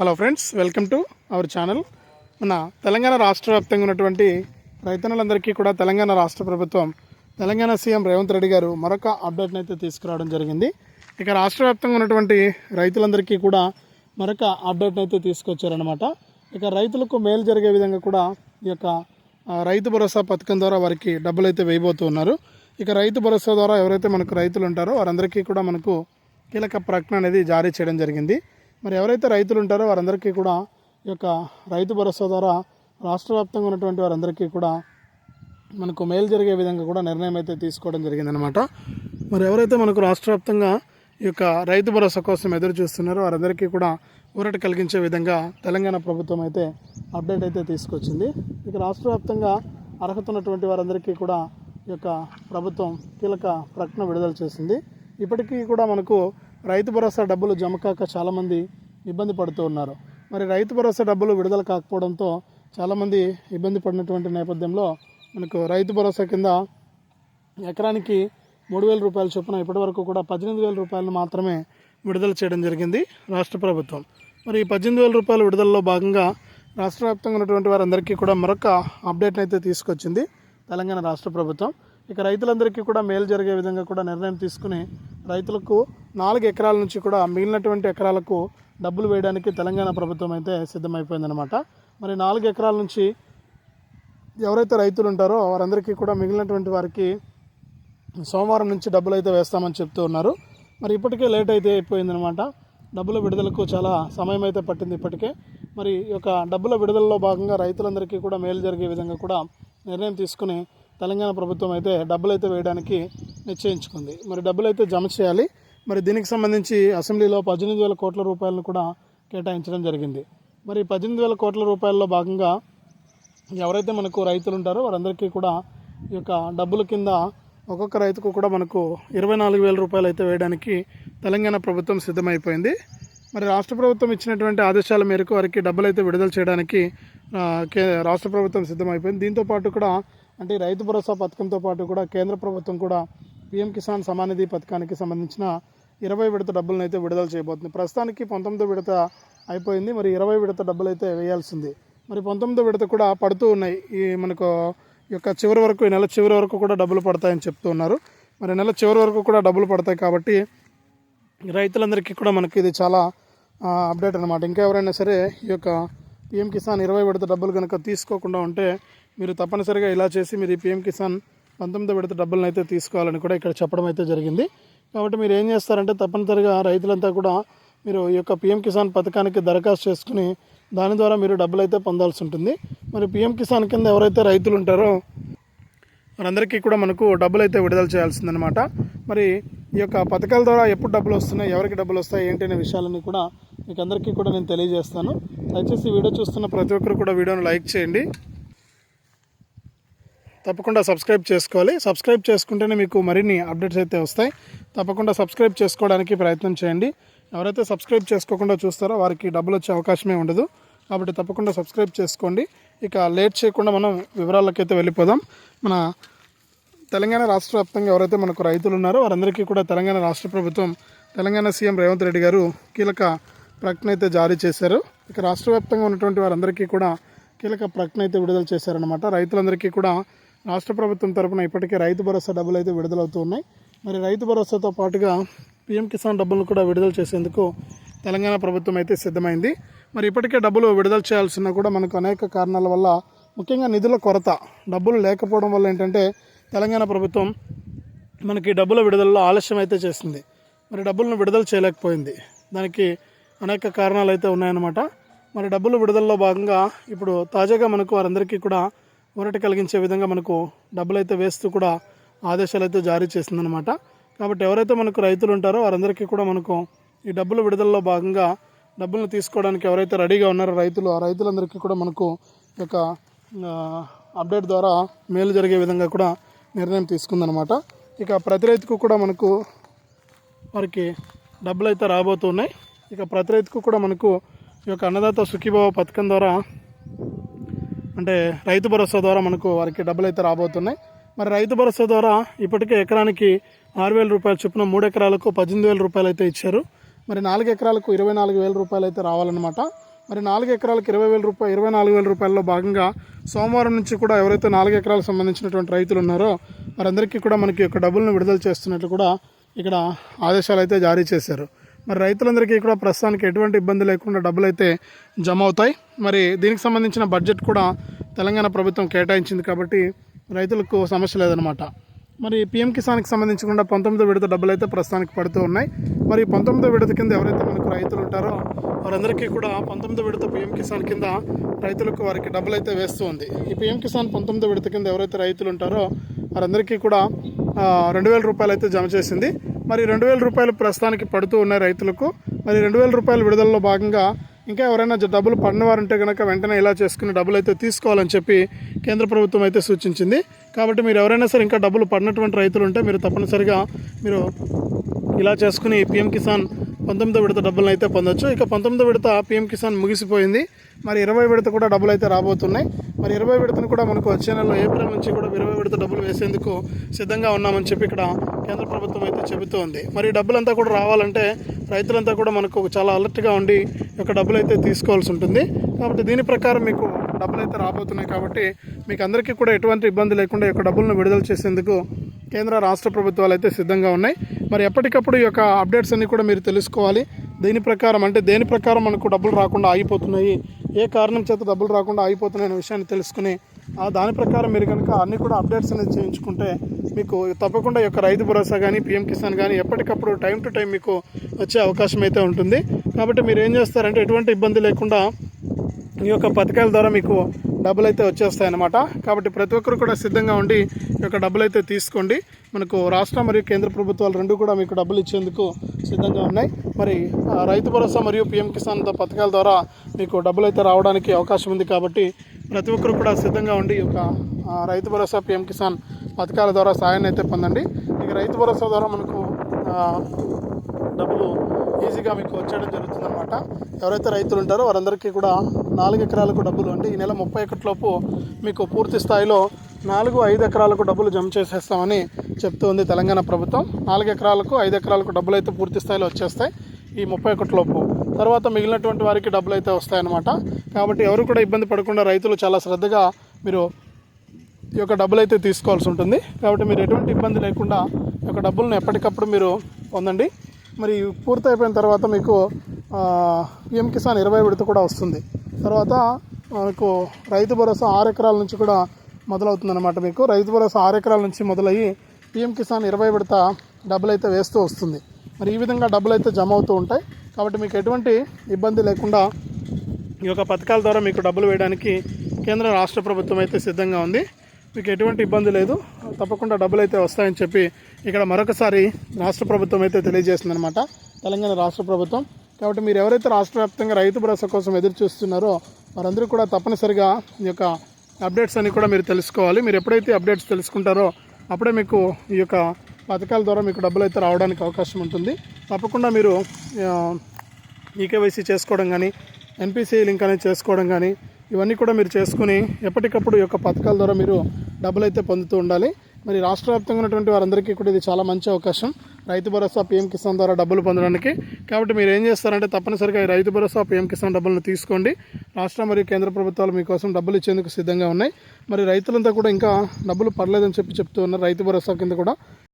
Hello friends welcome to our channel మన తెలంగాణ రాష్ట్ర వ్యాప్తంగా ఉన్నటువంటి రైతన్నులందరికీ కూడా తెలంగాణ రాష్ట్ర ప్రభుత్వం తెలంగాణ సీఎం రేవంత్ రెడ్డి గారు మరొక అప్డేట్ని అయితే తీసుకురావడం జరిగింది. ఇక రాష్ట్ర వ్యాప్తంగా ఉన్నటువంటి రైతులందరికీ కూడా మరొక అప్డేట్ని అయితే తీసుకొచ్చారనమాట ఇక రైతులకు మేలు జరిగే విధంగా కూడా ఈ యొక్క రైతు భరోసా పథకం ద్వారా వారికి డబ్బులు అయితే వేయబోతూ ఉన్నారు. ఇక రైతు భరోసా ద్వారా ఎవరైతే మనకు రైతులు ఉంటారో వారందరికీ కూడా మనకు కీలక ప్రకటన అనేది జారీ చేయడం జరిగింది. మరి ఎవరైతే రైతులు ఉంటారో వారందరికీ కూడా ఈ యొక్క రైతు భరోసా ద్వారా రాష్ట్ర వ్యాప్తంగా ఉన్నటువంటి వారందరికీ కూడా మనకు మేలు జరిగే విధంగా కూడా నిర్ణయం అయితే తీసుకోవడం జరిగిందనమాట మరి ఎవరైతే మనకు రాష్ట్ర వ్యాప్తంగా ఈ యొక్క రైతు భరోసా కోసం ఎదురు చూస్తున్నారో వారందరికీ కూడా ఊరట కలిగించే విధంగా తెలంగాణ ప్రభుత్వం అయితే అప్డేట్ అయితే తీసుకొచ్చింది. ఇక రాష్ట్ర వ్యాప్తంగా అర్హత ఉన్నటువంటి వారందరికీ కూడా ఈ యొక్క ప్రభుత్వం కీలక ప్రకటన విడుదల చేసింది. ఇప్పటికీ కూడా మనకు రైతు భరోసా డబ్బులు జమ కాక చాలామంది ఇబ్బంది పడుతూ ఉన్నారు. మరి రైతు భరోసా డబ్బులు విడుదల కాకపోవడంతో చాలామంది ఇబ్బంది పడినటువంటి నేపథ్యంలో మనకు రైతు భరోసా కింద ఎకరానికి మూడు వేల రూపాయల చొప్పున ఇప్పటివరకు కూడా పద్దెనిమిది వేల రూపాయలు మాత్రమే విడుదల చేయడం జరిగింది రాష్ట్ర ప్రభుత్వం. మరి ఈ పద్దెనిమిది వేల రూపాయల విడుదలలో భాగంగా రాష్ట్ర వ్యాప్తంగా ఉన్నటువంటి వారందరికీ కూడా మరొక అప్డేట్ని అయితే తీసుకొచ్చింది తెలంగాణ రాష్ట్ర ప్రభుత్వం. ఇక రైతులందరికీ కూడా మేలు జరిగే విధంగా కూడా నిర్ణయం తీసుకుని రైతులకు నాలుగు ఎకరాల నుంచి కూడా మిగిలినటువంటి ఎకరాలకు డబ్బులు వేయడానికి తెలంగాణ ప్రభుత్వం అయితే సిద్ధమైపోయిందనమాట మరి నాలుగు ఎకరాల నుంచి ఎవరైతే రైతులు ఉంటారో వారందరికీ కూడా మిగిలినటువంటి వారికి సోమవారం నుంచి డబ్బులు అయితే వేస్తామని చెప్తూ ఉన్నారు. మరి ఇప్పటికే లేట్ అయితే అయిపోయిందనమాట డబ్బుల విడుదలకు చాలా సమయం అయితే పట్టింది ఇప్పటికే. మరి ఈ యొక్క డబ్బుల విడుదలలో భాగంగా రైతులందరికీ కూడా మేలు జరిగే విధంగా కూడా నిర్ణయం తీసుకుని తెలంగాణ ప్రభుత్వం అయితే డబ్బులు అయితే వేయడానికి నిశ్చయించుకుంది. మరి డబ్బులు అయితే జమ చేయాలి. మరి దీనికి సంబంధించి అసెంబ్లీలో పద్దెనిమిది వేల కోట్ల రూపాయలను కూడా కేటాయించడం జరిగింది. మరి పద్దెనిమిది వేల కోట్ల రూపాయల్లో భాగంగా ఎవరైతే మనకు రైతులు ఉంటారో వారందరికీ కూడా ఈ యొక్క డబ్బుల కింద ఒక్కొక్క రైతుకు కూడా మనకు ఇరవై నాలుగు వేల రూపాయలు అయితే వేయడానికి తెలంగాణ ప్రభుత్వం సిద్ధమైపోయింది. మరి రాష్ట్ర ప్రభుత్వం ఇచ్చినటువంటి ఆదేశాల మేరకు వారికి డబ్బులు అయితే విడుదల చేయడానికి కే రాష్ట్ర ప్రభుత్వం సిద్ధమైపోయింది. దీంతో పాటు కూడా అంటే రైతు భరోసా పథకంతో పాటు కూడా కేంద్ర ప్రభుత్వం కూడా పీఎం కిసాన్ సమానిధి పథకానికి సంబంధించిన ఇరవై విడత డబ్బులను అయితే విడుదల చేయబోతుంది. ప్రస్తుతానికి పంతొమ్మిదో విడత అయిపోయింది. మరి ఇరవై విడత డబ్బులు అయితే వేయాల్సింది. మరి పంతొమ్మిదో విడత కూడా పడుతూ ఉన్నాయి. ఈ మనకు ఈ యొక్క చివరి వరకు ఈ నెల చివరి వరకు కూడా డబ్బులు పడతాయని చెప్తూ ఉన్నారు. మరి నెల చివరి వరకు కూడా డబ్బులు పడతాయి కాబట్టి రైతులందరికీ కూడా మనకి ఇది చాలా అప్డేట్ అనమాట ఇంకా ఎవరైనా సరే ఈ యొక్క పిఎం కిసాన్ ఇరవై విడత డబ్బులు కనుక తీసుకోకుండా ఉంటే మీరు తప్పనిసరిగా ఇలా చేసి మీరు ఈ పిఎం కిసాన్ పంతొమ్మిది విడత డబ్బులను అయితే తీసుకోవాలని కూడా ఇక్కడ చెప్పడం అయితే జరిగింది. కాబట్టి మీరు ఏం చేస్తారంటే తప్పనిసరిగా రైతులంతా కూడా మీరు ఈ యొక్క పిఎం కిసాన్ పథకానికి దరఖాస్తు చేసుకుని దాని ద్వారా మీరు డబ్బులు అయితే పొందాల్సి ఉంటుంది. మరి పిఎం కిసాన్ కింద ఎవరైతే రైతులు ఉంటారో వారందరికీ కూడా మనకు డబ్బులు అయితే విడుదల చేయాల్సిందనమాట మరి ఈ యొక్క పథకాల ద్వారా ఎప్పుడు డబ్బులు వస్తున్నాయి ఎవరికి డబ్బులు వస్తాయి ఏంటి అనే విషయాలన్నీ కూడా మీకు అందరికీ కూడా నేను తెలియజేస్తాను. దయచేసి వీడియో చూస్తున్న ప్రతి ఒక్కరు కూడా వీడియోను లైక్ చేయండి. తప్పకుండా సబ్స్క్రైబ్ చేసుకోవాలి. సబ్స్క్రైబ్ చేసుకుంటేనే మీకు మరిన్ని అప్డేట్స్ అయితే వస్తాయి. తప్పకుండా సబ్స్క్రైబ్ చేసుకోవడానికి ప్రయత్నం చేయండి. ఎవరైతే సబ్స్క్రైబ్ చేసుకోకుండా చూస్తారో వారికి డబ్బులు వచ్చే అవకాశమే ఉండదు. కాబట్టి తప్పకుండా సబ్స్క్రైబ్ చేసుకోండి. ఇక లేట్ చేయకుండా మనం వివరాలకైతే వెళ్ళిపోదాం. మన తెలంగాణ రాష్ట్ర వ్యాప్తంగా ఎవరైతే మనకు రైతులు ఉన్నారో వారందరికీ కూడా తెలంగాణ రాష్ట్ర ప్రభుత్వం తెలంగాణ సీఎం రేవంత్ రెడ్డి గారు కీలక ప్రకటన అయితే జారీ చేశారు. ఇక రాష్ట్ర వ్యాప్తంగా ఉన్నటువంటి వారందరికీ కూడా కీలక ప్రకటన అయితే విడుదల చేశారనమాట రైతులందరికీ కూడా రాష్ట్ర ప్రభుత్వం తరపున ఇప్పటికే రైతు భరోసా డబ్బులు అయితే విడుదలవుతూ ఉన్నాయి. మరి రైతు భరోసాతో పాటుగా పీఎం కిసాన్ డబ్బులను కూడా విడుదల చేసేందుకు తెలంగాణ ప్రభుత్వం అయితే సిద్ధమైంది. మరి ఇప్పటికే డబ్బులు విడుదల చేయాల్సిన కూడా మనకు అనేక కారణాల వల్ల ముఖ్యంగా నిధుల కొరత డబ్బులు లేకపోవడం వల్ల ఏంటంటే తెలంగాణ ప్రభుత్వం మనకి డబ్బుల విడుదలలో ఆలస్యం అయితే చేసింది. మరి డబ్బులను విడుదల చేయలేకపోయింది. దానికి అనేక కారణాలు అయితే ఉన్నాయన్నమాట. మరి డబ్బులు విడుదలలో భాగంగా ఇప్పుడు తాజాగా మనకు వారందరికీ కూడా ఊరట కలిగించే విధంగా మనకు డబ్బులైతే వేస్తూ కూడా ఆదేశాలు అయితే జారీ చేసిందనమాట కాబట్టి ఎవరైతే మనకు రైతులు ఉంటారో వారందరికీ కూడా మనకు ఈ డబ్బులు విడుదలలో భాగంగా డబ్బులను తీసుకోవడానికి ఎవరైతే రెడీగా ఉన్నారో రైతులు ఆ రైతులందరికీ కూడా మనకు ఒక అప్డేట్ ద్వారా మేలు జరిగే విధంగా కూడా నిర్ణయం తీసుకుందనమాట ఇక ప్రతి రైతుకు కూడా మనకు వారికి డబ్బులు అయితే రాబోతున్నాయి. ఇక ప్రతి రైతుకు కూడా మనకు ఈ యొక్క అన్నదాత సుఖీభావ పథకం ద్వారా అంటే రైతు భరోసా ద్వారా మనకు వారికి డబ్బులు అయితే రాబోతున్నాయి. మరి రైతు భరోసా ద్వారా ఇప్పటికే ఎకరానికి ఆరు వేల రూపాయలు చొప్పున మూడు ఎకరాలకు పద్దెనిమిది వేల రూపాయలు అయితే ఇచ్చారు. మరి నాలుగు ఎకరాలకు ఇరవై నాలుగు వేల రూపాయలు అయితే రావాలన్నమాట. మరి నాలుగు ఎకరాలకు ఇరవై వేల రూపాయలు ఇరవై నాలుగు వేల రూపాయల్లో భాగంగా సోమవారం నుంచి కూడా ఎవరైతే నాలుగు ఎకరాలకు సంబంధించినటువంటి రైతులు ఉన్నారో వారందరికీ కూడా మనకి యొక్క డబ్బులను విడుదల చేస్తున్నట్లు కూడా ఇక్కడ ఆదేశాలు అయితే జారీ చేశారు. మరి రైతులందరికీ కూడా ప్రస్తుతానికి ఎటువంటి ఇబ్బంది లేకుండా డబ్బులు అయితే జమ అవుతాయి. మరి దీనికి సంబంధించిన బడ్జెట్ కూడా తెలంగాణ ప్రభుత్వం కేటాయించింది కాబట్టి రైతులకు సమస్య లేదనమాట మరి పిఎం కిసాన్కి సంబంధించి కూడా పంతొమ్మిదో విడత డబ్బులు అయితే ప్రస్తుతానికి పడుతూ ఉన్నాయి. మరి పంతొమ్మిదో విడత కింద ఎవరైతే మనకు రైతులు ఉంటారో వారందరికీ కూడా పంతొమ్మిదో విడత పిఎం కిసాన్ కింద రైతులకు వారికి డబ్బులు అయితే వేస్తూ ఉంది. ఈ పిఎం కిసాన్ పంతొమ్మిదో విడత కింద ఎవరైతే రైతులు ఉంటారో వారందరికీ కూడా రెండు వేల రూపాయలు అయితే జమ చేసింది. మరి రెండు వేల రూపాయలు ప్రస్తుతానికి పడుతూ ఉన్నాయి రైతులకు. మరి రెండు వేల రూపాయల విడుదలలో భాగంగా ఇంకా ఎవరైనా డబ్బులు పడిన వారు ఉంటే కనుక వెంటనే ఇలా చేసుకుని డబ్బులు అయితే తీసుకోవాలని చెప్పి కేంద్ర ప్రభుత్వం అయితే సూచించింది. కాబట్టి మీరు ఎవరైనా సరే ఇంకా డబ్బులు పడినటువంటి రైతులు ఉంటే మీరు తప్పనిసరిగా మీరు ఇలా చేసుకుని పిఎం కిసాన్ పంతొమ్మిదో విడత డబ్బులను అయితే పొందొచ్చు. ఇక పంతొమ్మిదో విడత పిఎం కిసాన్ ముగిసిపోయింది. మరి ఇరవై విడత కూడా డబ్బులు అయితే రాబోతున్నాయి. మరి ఇరవై విడతను కూడా మనకు వచ్చే నెలలో ఏప్రిల్ నుంచి కూడా ఇరవై విడత డబ్బులు వేసేందుకు సిద్ధంగా ఉన్నామని చెప్పి ఇక్కడ కేంద్ర ప్రభుత్వం అయితే చెబుతూ ఉంది మరి డబ్బులంతా కూడా రావాలంటే రైతులంతా కూడా మనకు చాలా అలర్ట్గా ఉండి యొక్క డబ్బులు అయితే తీసుకోవాల్సి ఉంటుంది. కాబట్టి దీని ప్రకారం మీకు డబ్బులు అయితే రాబోతున్నాయి కాబట్టి మీకు అందరికీ కూడా ఎటువంటి ఇబ్బంది లేకుండా యొక్క డబ్బులను విడుదల చేసేందుకు కేంద్ర రాష్ట్ర ప్రభుత్వాలు అయితే సిద్ధంగా ఉన్నాయి. మరి ఎప్పటికప్పుడు ఈ యొక్క అప్డేట్స్ అన్ని కూడా మీరు తెలుసుకోవాలి. దీని ప్రకారం అంటే దేని ప్రకారం మనకు డబ్బులు రాకుండా ఆగిపోతున్నాయి? ఏ కారణం చేత డబ్బులు రాకుండా ఆగిపోతున్నాయి అనే విషయాన్ని తెలుసుకుని ఆ దాని ప్రకారం మీరు కనుక అన్ని కూడా అప్డేట్స్ అనేది చేయించుకుంటే మీకు తప్పకుండా ఈ యొక్క రైతు భరోసా కానీ పిఎం కిసాన్ కానీ ఎప్పటికప్పుడు టైం టు టైం మీకు వచ్చే అవకాశం అయితే ఉంటుంది. కాబట్టి మీరు ఏం చేస్తారంటే ఎటువంటి ఇబ్బంది లేకుండా ఈ యొక్క పథకాల ద్వారా మీకు డబ్బులు అయితే వచ్చేస్తాయి అన్నమాట కాబట్టి ప్రతి ఒక్కరు కూడా సిద్ధంగా ఉండి ఈ యొక్క డబ్బులు అయితే తీసుకోండి. మనకు రాష్ట్ర మరియు కేంద్ర ప్రభుత్వాలు రెండు కూడా మీకు డబ్బులు ఇచ్చేందుకు సిద్ధంగా ఉన్నాయి. మరి రైతు భరోసా మరియు పిఎం కిసాన్ పథకాల ద్వారా మీకు డబ్బులు అయితే రావడానికి అవకాశం ఉంది కాబట్టి ప్రతి ఒక్కరు కూడా సిద్ధంగా ఉండి ఒక రైతు భరోసా పిఎం కిసాన్ పథకాల ద్వారా సాయాన్ని అయితే పొందండి. ఇక రైతు భరోసా ద్వారా మనకు డబ్బులు ఈజీగా మీకు వచ్చేయడం జరుగుతుంది అనమాట ఎవరైతే రైతులు ఉంటారో వారందరికీ కూడా నాలుగు ఎకరాలకు డబ్బులు అంటే ఈ నెల ముప్పై ఒకటిలోపు మీకు పూర్తి స్థాయిలో నాలుగు ఐదు ఎకరాలకు డబ్బులు జమ చేసేస్తామని చెప్తుంది తెలంగాణ ప్రభుత్వం. నాలుగు ఎకరాలకు ఐదు ఎకరాలకు డబ్బులు అయితే పూర్తి స్థాయిలో వచ్చేస్తాయి ఈ ముప్పై ఒకటిలోపు తర్వాత మిగిలినటువంటి వారికి డబ్బులు అయితే వస్తాయన్నమాట. కాబట్టి ఎవరు కూడా ఇబ్బంది పడకుండా రైతులు చాలా శ్రద్ధగా మీరు ఈ యొక్క డబ్బులు అయితే తీసుకోవాల్సి ఉంటుంది. కాబట్టి మీరు ఎటువంటి ఇబ్బంది లేకుండా ఈ యొక్క డబ్బులను ఎప్పటికప్పుడు మీరు పొందండి. మరి పూర్తి అయిపోయిన తర్వాత మీకు పిఎం కిసాన్ ఇరవై విడత కూడా వస్తుంది. తర్వాత మనకు రైతు భరోసా ఆరు ఎకరాల నుంచి కూడా మొదలవుతుంది అనమాట మీకు. రైతు భరోసా ఆరు ఎకరాల నుంచి మొదలయ్యి పిఎం కిసాన్ ఇరవై విడత డబ్బులు అయితే వేస్తూ వస్తుంది. మరి ఈ విధంగా డబ్బులు అయితే జమ అవుతూ ఉంటాయి. కాబట్టి మీకు ఎటువంటి ఇబ్బంది లేకుండా ఈ యొక్క పథకాల ద్వారా మీకు డబ్బులు వేయడానికి కేంద్ర రాష్ట్ర ప్రభుత్వం అయితే సిద్ధంగా ఉంది. మీకు ఎటువంటి ఇబ్బంది లేదు. తప్పకుండా డబ్బులు అయితే వస్తాయని చెప్పి ఇక్కడ మరొకసారి రాష్ట్ర ప్రభుత్వం అయితే తెలియజేస్తుంది అనమాట తెలంగాణ రాష్ట్ర ప్రభుత్వం. కాబట్టి మీరు ఎవరైతే రాష్ట్ర వ్యాప్తంగా రైతు భరోసా కోసం ఎదురు చూస్తున్నారో వారందరూ కూడా తప్పనిసరిగా ఈ యొక్క అప్డేట్స్ అన్ని కూడా మీరు తెలుసుకోవాలి. మీరు ఎప్పుడైతే అప్డేట్స్ తెలుసుకుంటారో అప్పుడే మీకు ఈ యొక్క పథకాల ద్వారా మీకు డబ్బులు అయితే రావడానికి అవకాశం ఉంటుంది. తప్పకుండా మీరు ఈకేవైసీ చేసుకోవడం కానీ ఎన్పిసి లింక్ అనేది చేసుకోవడం కానీ ఇవన్నీ కూడా మీరు చేసుకుని ఎప్పటికప్పుడు ఈ యొక్క పథకాల ద్వారా మీరు డబ్బులు అయితే పొందుతూ ఉండాలి. మరి రాష్ట్ర వ్యాప్తంగా ఉన్నటువంటి వారందరికీ కూడా ఇది చాలా మంచి అవకాశం. రైతు భరోసా పీఎం కిసాన్ ద్వారా డబ్బులు పొందడానికి. కాబట్టి మీరు ఏం చేస్తారంటే తప్పనిసరిగా ఈ రైతు భరోసా పీఎం కిసాన్ డబ్బులను తీసుకోండి. రాష్ట్ర మరియు కేంద్ర ప్రభుత్వాలు మీకోసం డబ్బులు ఇచ్చేందుకు సిద్ధంగా ఉన్నాయి. మరి రైతులంతా కూడా ఇంకా డబ్బులు పడలేదని చెప్పి చెప్తూ ఉన్నారు. రైతు భరోసా కింద కూడా